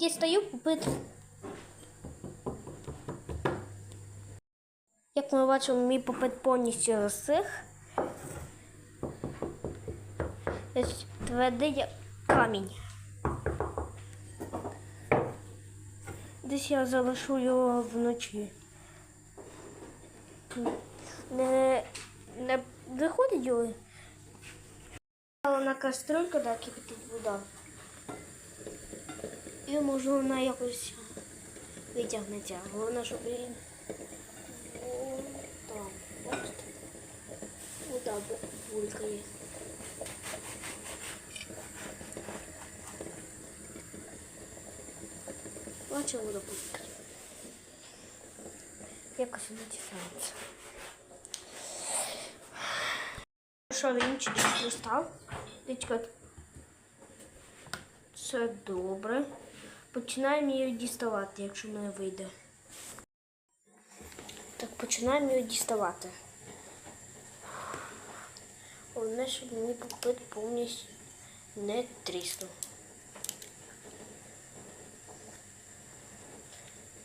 дістаю попит. Як ми бачимо, мій попит повністю розсих. Твердий як камінь. Десь я залишу його вночі. Не, не виходить його. На кастрюльку, де кипить вода. І може вона якось витягнеться. Головне, щоб О, там, бачите? Вода булькає. Бачила вода булькає. Якось вона тісається. Що він чуть-чуть пристав. Все добре. Починаємо її діставати, якщо мене вийде. Так, починаємо її діставати. Головне, щоб мені попит повністю не тріснув.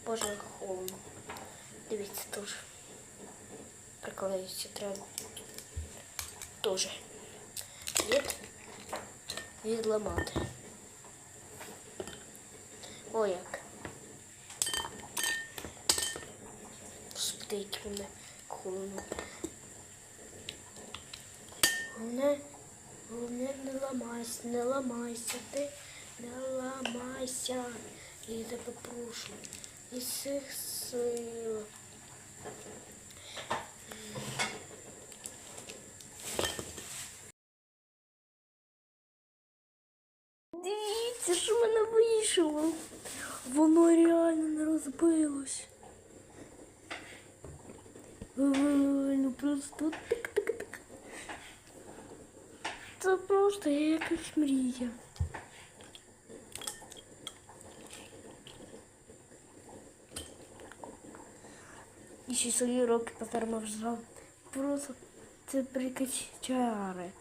Боже, як холодно. Дивіться, теж. Приклеїться треба. Тоже. Від відламати. О, як. Господи, мене холодно. Головне, головне не ламайся, не ламайся, ти не ламайся. Я тебе прошу. Із всіх сил. Дивіться, що в мене вийшло. Воно реально не розбилось. Ну просто тик-тик-тик. Це просто якась мрія. І ще свої роки потримав. Просто це прикачари.